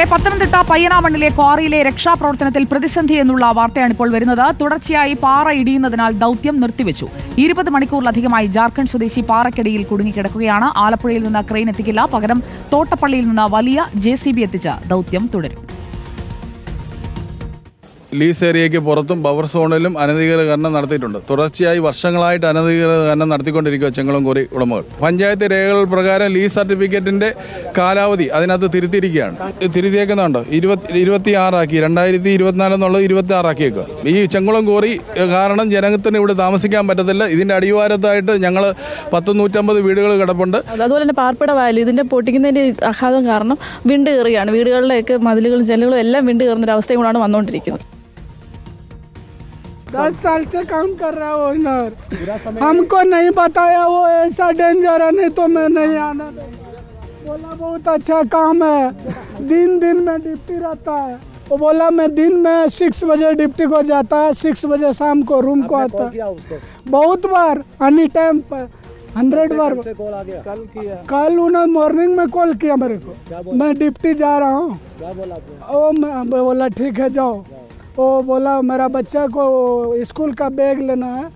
പ്രേക്ഷകരെ പത്തനംതിട്ട പയ്യനാമണ്ണിലെ ക്വാറിയിലെ രക്ഷാപ്രവർത്തനത്തിൽ പ്രതിസന്ധി എന്നുള്ള വാർത്തയാണ് ഇപ്പോൾ വരുന്നത്. തുടർച്ചയായി പാറ ഇടിയുന്നതിനാൽ ദൌത്യം നിർത്തിവെച്ചു. ഇരുപത് മണിക്കൂറിലധികമായി ജാർഖണ്ഡ് സ്വദേശി പാറയ്ക്കടിയിൽ കുടുങ്ങിക്കിടക്കുകയാണ്. ആലപ്പുഴയിൽ നിന്ന് ക്രെയിൻ എത്തിക്കില്ല. പകരം തോട്ടപ്പള്ളിയിൽ നിന്ന് വലിയ ജെ എത്തിച്ച ദൌത്യം തുടരും. ലീസ് ഏരിയയ്ക്ക് പുറത്തും ബവർ സോണിലും അനധികൃത ഖനനം നടത്തിയിട്ടുണ്ട്. തുടർച്ചയായി വർഷങ്ങളായിട്ട് അനധികൃത ഖനനം നടത്തിക്കൊണ്ടിരിക്കുക ചെങ്ങളംകോറി ഉടമകൾ. പഞ്ചായത്ത് രേഖകൾ പ്രകാരം ലീസ് സർട്ടിഫിക്കറ്റിന്റെ കാലാവധി അതിനകത്ത് തിരുത്തിയിരിക്കുകയാണ്. തിരുത്തിയേക്കുന്നുണ്ട് ഇരുപത്തി ഇരുപത്തി ആറാക്കി രണ്ടായിരത്തി ഇരുപത്തിനാല് എന്നുള്ളത് ഇരുപത്തി ആറാക്കിയേക്കുക ഈ ചെങ്കുളം കോറി കാരണം ജനത്തിന് ഇവിടെ താമസിക്കാൻ പറ്റത്തില്ല. ഇതിന്റെ അടിവാരത്തായിട്ട് ഞങ്ങൾ പത്ത് നൂറ്റമ്പത് വീടുകൾ കിടപ്പുണ്ട്. അതുപോലെ തന്നെ പാർപ്പിട വയൽ ഇതിന്റെ പൊട്ടിക്കുന്നതിന്റെ ആഘാതം കാരണം വിണ്ട് കയറുകയാണ്. വീടുകളിലേക്ക് മതിലുകളും ജനലുകളും എല്ലാം വിണ്ട് കയറുന്ന ഒരു അവസ്ഥയും കൂടാണ് വന്നുകൊണ്ടിരിക്കുന്നത്. दस साल से काम कर रहा है ओनर हमको नहीं बताया वो ऐसा डेंजर है नहीं तो मैं नहीं आना। बोला बहुत अच्छा काम है। दिन दिन में डिप्टी रहता है। वो बोला मैं दिन में सिक्स बजे डिप्टी को जाता है सिक्स बजे शाम को रूम को आता। है बहुत बार एनी टाइम पर हंड्रेड बार। कल किया। कल उन्होंने मॉर्निंग में कॉल किया मेरे को। मैं डिप्टी जा रहा हूँ। वो बोला ठीक है जाओ। वो बोला मेरा बच्चा को स्कूल का बैग लेना है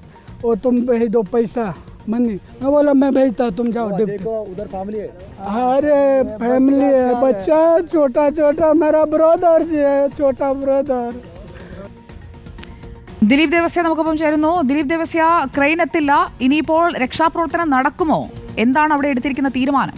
वो तुम भेज दो पैसा मनी मैं बोला मैं भेजता तुम जाओ डिप्टी उधर फैमिली है अरे फैमिली है बच्चा है छोटा छोटा मेरा ब्रदर जी है छोटा ब्रदर ദിലീപ് ദേവസ്യ നമുക്കൊപ്പം ചേരുന്നു ദിലീപ് ദേവസ്യ ക്രെയിൻ എത്തില്ല ഇനിയിപ്പോൾ രക്ഷാപ്രവർത്തനം നടക്കുമോ എന്താണ് അവിടെ എടുത്തിരിക്കുന്ന തീരുമാനം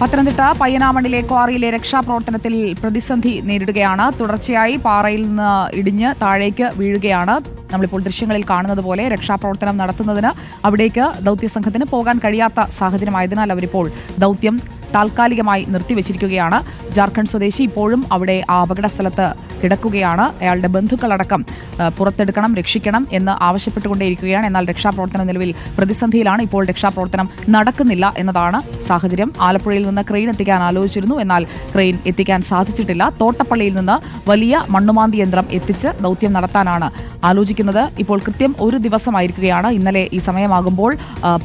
പത്തനംതിട്ട പയ്യനാമണ്ണിലെ ക്വാറിയിലെ രക്ഷാപ്രവർത്തനത്തിൽ പ്രതിസന്ധി നേരിടുകയാണ്. തുടർച്ചയായി പാറയിൽ നിന്ന് ഇടിഞ്ഞ് താഴേക്ക് വീഴുകയാണ്. നമ്മളിപ്പോൾ ദൃശ്യങ്ങളിൽ കാണുന്നത് പോലെ രക്ഷാപ്രവർത്തനം നടത്തുന്നതിന് അവിടേക്ക് ദൗത്യസംഘത്തിന് പോകാൻ കഴിയാത്ത സാഹചര്യമായതിനാൽ അവരിപ്പോൾ ദൗത്യം താൽക്കാലികമായി നിർത്തിവെച്ചിരിക്കുകയാണ്. ജാർഖണ്ഡ് സ്വദേശി ഇപ്പോഴും അവിടെ ആ അപകട സ്ഥലത്ത് കിടക്കുകയാണ്. അയാളുടെ ബന്ധുക്കളടക്കം പുറത്തെടുക്കണം രക്ഷിക്കണം എന്ന് ആവശ്യപ്പെട്ടുകൊണ്ടേയിരിക്കുകയാണ്. എന്നാൽ രക്ഷാപ്രവർത്തനം നിലവിൽ പ്രതിസന്ധിയിലാണ്. ഇപ്പോൾ രക്ഷാപ്രവർത്തനം നടക്കുന്നില്ല എന്നതാണ് സാഹചര്യം. ആലപ്പുഴയിൽ നിന്ന് ക്രെയിൻ എത്തിക്കാൻ ആലോചിച്ചിരുന്നു. എന്നാൽ ക്രെയിൻ എത്തിക്കാൻ സാധിച്ചിട്ടില്ല. തോട്ടപ്പള്ളിയിൽ നിന്ന് വലിയ മണ്ണുമാന്തി യന്ത്രം എത്തിച്ച് ദൗത്യം നടത്താനാണ് ആലോചിക്കുന്നത്. ഇപ്പോൾ കൃത്യം ഒരു ദിവസമായിരിക്കുകയാണ്. ഇന്നലെ ഈ സമയമാകുമ്പോൾ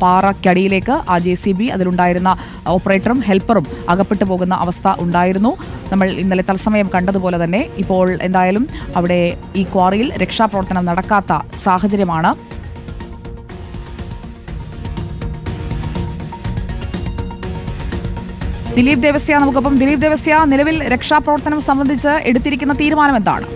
പാറക്കടിയിലേക്ക് ആ ജെ സി ബി അതിലുണ്ടായിരുന്ന ഓപ്പറേറ്ററും ഹെൽപ്പറും അകപ്പെട്ടു പോകുന്ന അവസ്ഥ ഉണ്ടായിരുന്നു. നമ്മൾ ഇന്നലെ തത്സമയം കണ്ടതുപോലെ തന്നെ ഇപ്പോൾ എന്തായാലും അവിടെ ഈ ക്വാറിയിൽ രക്ഷാപ്രവർത്തനം നടക്കാത്ത സാഹചര്യമാണ്. ദിലീപ് ദേവസ്യ നമുക്കൊപ്പം. ദിലീപ് ദേവസ്യ നിലവിൽ രക്ഷാപ്രവർത്തനം സംബന്ധിച്ച് എടുത്തിരിക്കുന്ന തീരുമാനം എന്താണ്?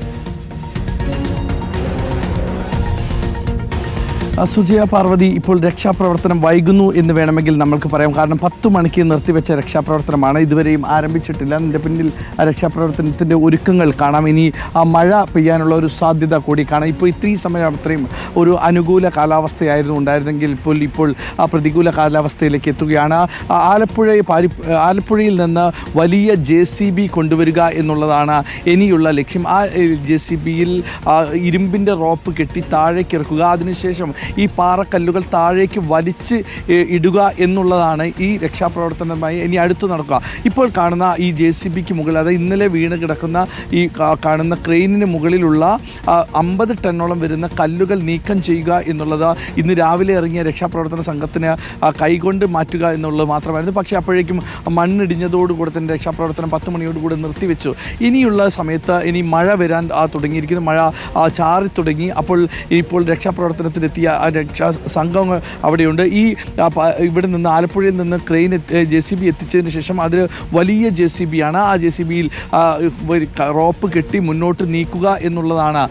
സുജയ പാർവതി ഇപ്പോൾ രക്ഷാപ്രവർത്തനം വൈകുന്നു എന്ന് വേണമെങ്കിൽ നമ്മൾക്ക് പറയാം. കാരണം പത്ത് മണിക്ക് നിർത്തിവെച്ച രക്ഷാപ്രവർത്തനമാണ്. ഇതുവരെയും ആരംഭിച്ചിട്ടില്ല. അതിന്റെ പിന്നിൽ രക്ഷാപ്രവർത്തനത്തിന്റെ ഒരുക്കങ്ങൾ കാണാം. ഇനി ആ മഴ പെയ്യാനുള്ള ഒരു സാധ്യത കൂടി കാണാം. ഇപ്പോൾ ഇത്രയും സമയം അത്രയും ഒരു അനുകൂല കാലാവസ്ഥയായിരുന്നു ഉണ്ടായിരുന്നെങ്കിൽ ഇപ്പോൾ ഇപ്പോൾ ആ പ്രതികൂല കാലാവസ്ഥയിലേക്ക് എത്തുകയാണ്. ആലപ്പുഴ പാരി ആലപ്പുഴയിൽ നിന്ന് വലിയ ജെ സി ബി കൊണ്ടുവരിക എന്നുള്ളതാണ് ഇനിയുള്ള ലക്ഷ്യം. ആ ജെ സി ബിയിൽ ഇരുമ്പിന്റെ റോപ്പ് കെട്ടി താഴേക്കിറക്കുക അതിനുശേഷം ഈ പാറക്കല്ലുകൾ താഴേക്ക് വലിച്ച് ഇടുക എന്നുള്ളതാണ് ഈ രക്ഷാപ്രവർത്തനമായി ഇനി അടുത്ത് നടക്കുക. ഇപ്പോൾ കാണുന്ന ഈ ജെ സി ബിക്ക് മുകളിൽ അതായത് ഇന്നലെ വീണ് കിടക്കുന്ന ഈ കാണുന്ന ക്രെയിനിന് മുകളിലുള്ള അമ്പത് ടണ്ണോളം വരുന്ന കല്ലുകൾ നീക്കം ചെയ്യുക എന്നുള്ളത് ഇന്ന് രാവിലെ ഇറങ്ങിയ രക്ഷാപ്രവർത്തന സംഘത്തിന് കൈകൊണ്ട് മാറ്റുക എന്നുള്ളത് മാത്രമായിരുന്നു. പക്ഷേ അപ്പോഴേക്കും മണ്ണിടിഞ്ഞതോടുകൂടെ തന്നെ രക്ഷാപ്രവർത്തനം പത്ത് മണിയോടുകൂടി നിർത്തിവെച്ചു. ഇനിയുള്ള സമയത്ത് ഇനി മഴ വരാൻ തുടങ്ങിയിരിക്കുന്നു. മഴ ചാറി തുടങ്ങി അപ്പോൾ ഇപ്പോൾ രക്ഷാപ്രവർത്തനത്തിലെത്തിയ രക്ഷാ സംഘങ്ങൾ അവിടെയുണ്ട്. ഈ ഇവിടെ നിന്ന് ആലപ്പുഴയിൽ നിന്ന് ക്രെയിൻ ജെ സി ബി എത്തിച്ചതിന് ശേഷം അതിൽ വലിയ ജെ സി ബി ആണ് ആ ജെ സി ബിയിൽ റോപ്പ് കെട്ടി മുന്നോട്ട് നീക്കുക എന്നുള്ളതാണ്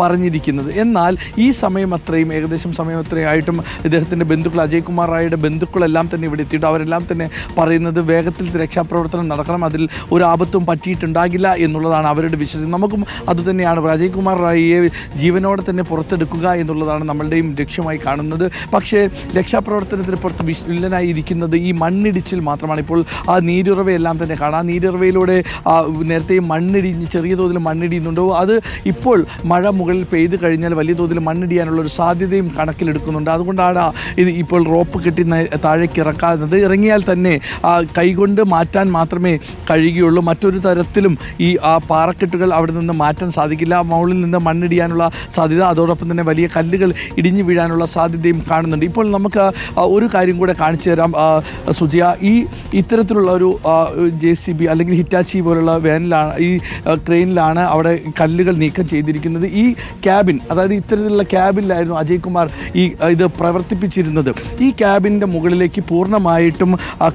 പറഞ്ഞിരിക്കുന്നത്. എന്നാൽ ഈ സമയം അത്രയും ഏകദേശം സമയം അത്രയും ആയിട്ടും ഇദ്ദേഹത്തിന്റെ ബന്ധുക്കൾ അജയ് കുമാർ റായയുടെ ബന്ധുക്കളെല്ലാം തന്നെ ഇവിടെ എത്തിയിട്ട് അവരെല്ലാം തന്നെ പറയുന്നത് വേഗത്തിൽ രക്ഷാപ്രവർത്തനം നടക്കണം. അതിൽ ഒരു ആപത്തും പറ്റിയിട്ടുണ്ടാകില്ല എന്നുള്ളതാണ് അവരുടെ വിശ്വസം. നമുക്കും അതുതന്നെയാണ്. അജയ് കുമാർ റായിയെ ജീവനോടെ തന്നെ പുറത്തെടുക്കുക എന്നുള്ളതാണ് നമ്മളുടെയും ലക്ഷ്യമായി കാണുന്നത്. പക്ഷേ രക്ഷാപ്രവർത്തനത്തിന് പുറത്ത് വിശ്വലനായിരിക്കുന്നത് ഈ മണ്ണിടിച്ചിൽ മാത്രമാണ്. ഇപ്പോൾ ആ നീരുറവയെല്ലാം തന്നെ കാണാം. നീരുറവയിലൂടെ നേരത്തെ മണ്ണിടിഞ്ഞ് ചെറിയ തോതിൽ മണ്ണിടിയുന്നുണ്ടോ? അത് ഇപ്പോൾ മഴ മുകളിൽ പെയ്തു കഴിഞ്ഞാൽ വലിയ തോതിൽ മണ്ണിടിയാനുള്ള ഒരു സാധ്യതയും കണക്കിലെടുക്കുന്നുണ്ട്. അതുകൊണ്ടാണ് ഇത് ഇപ്പോൾ റോപ്പ് കെട്ടി താഴേക്ക് ഇറക്കാത്തത്. ഇറങ്ങിയാൽ തന്നെ കൈകൊണ്ട് മാറ്റാൻ മാത്രമേ കഴിയുകയുള്ളൂ. മറ്റൊരു തരത്തിലും ഈ ആ പാറക്കെട്ടുകൾ അവിടെ നിന്ന് മാറ്റാൻ സാധിക്കില്ല. മുകളിൽ നിന്ന് മണ്ണിടിയാനുള്ള സാധ്യത. അതോടൊപ്പം തന്നെ വലിയ കല്ലുകൾ ഇടിഞ്ഞു വീഴാനുള്ള സാധ്യതയും കാണുന്നുണ്ട്. ഇപ്പോൾ നമുക്ക് ഒരു കാര്യം കൂടെ കാണിച്ചു തരാം. സുജിയ ഈ ഇത്തരത്തിലുള്ള ഒരു ജെ സി ബി അല്ലെങ്കിൽ ഹിറ്റാച്ചി പോലുള്ള വാനിലാണ് ഈ ക്രെയിനിലാണ് അവിടെ കല്ലുകൾ നീക്കം ചെയ്തിരിക്കുന്നത്. ഈ ക്യാബിൻ അതായത് ഇത്തരത്തിലുള്ള ക്യാബിനിലായിരുന്നു അജയ് കുമാർ ഈ ഇത് പ്രവർത്തിപ്പിച്ചിരുന്നത്. ഈ ക്യാബിന്റെ മുകളിലേക്ക് പൂർണമായിട്ടും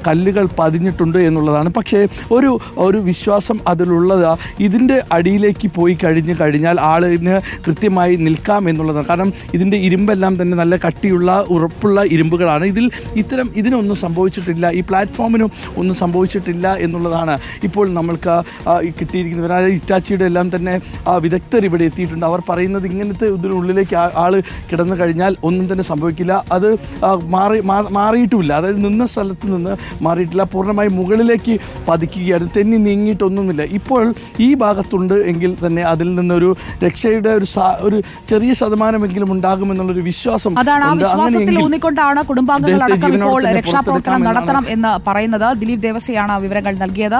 കല്ലുകൾ പതിഞ്ഞിട്ടുണ്ട് എന്നുള്ളതാണ്. പക്ഷേ ഒരു ഒരു വിശ്വാസം അതിലുള്ളത് ഇതിന്റെ അടിയിലേക്ക് പോയി കഴിഞ്ഞ് കഴിഞ്ഞാൽ ആളിന് കൃത്യമായി നിൽക്കാം എന്നുള്ളതാണ്. കാരണം ഇതിന്റെ ഇരുമ്പെല്ലാം തന്നെ നല്ല കട്ടിയുള്ള ഉറപ്പുള്ള ഇരുമ്പുകളാണ്. ഇതിൽ ഇത്തരം ഇതിനൊന്നും സംഭവിച്ചിട്ടില്ല. ഈ പ്ലാറ്റ്ഫോമിനും ഒന്നും സംഭവിച്ചിട്ടില്ല എന്നുള്ളതാണ് ഇപ്പോൾ നമ്മൾക്ക് കിട്ടിയിരിക്കുന്നവർ അതായത് ഇറ്റാച്ചിയുടെ എല്ലാം തന്നെ വിദഗ്ധർ ഇവിടെ എത്തിയിട്ടുണ്ട്. അവർ പറയുന്നത് ഇങ്ങനത്തെ ഇതിനുള്ളിലേക്ക് ആൾ കിടന്നു കഴിഞ്ഞാൽ ഒന്നും തന്നെ സംഭവിക്കില്ല. അത് മാറി മാറിയിട്ടുമില്ല. അതായത് നിന്ന സ്ഥലത്ത് നിന്ന് മാറിയിട്ടില്ല. പൂർണമായി മുകളിലേക്ക് പതിക്കുകയാണ്. തെന്നി നീങ്ങിയിട്ടൊന്നുമില്ല. ഇപ്പോൾ ഈ ഭാഗത്തുണ്ട് എങ്കിൽ തന്നെ അതിൽ നിന്നൊരു രക്ഷയുടെ ഒരു ഒരു ചെറിയ ശതമാനമെങ്കിലും ഉണ്ടാകുമെന്നുള്ളൊരു വിശ്വാസം. അതാണ് ആ വിശ്വാസത്തിൽ ഊന്നിക്കൊണ്ടാണ് കുടുംബാംഗങ്ങൾ അടക്കം ഇപ്പോൾ രക്ഷാപ്രവർത്തനം നടത്തണം എന്ന് പറയുന്നത്. ദിലീപ് ദേവസിയാണ് വിവരങ്ങൾ നൽകിയത്.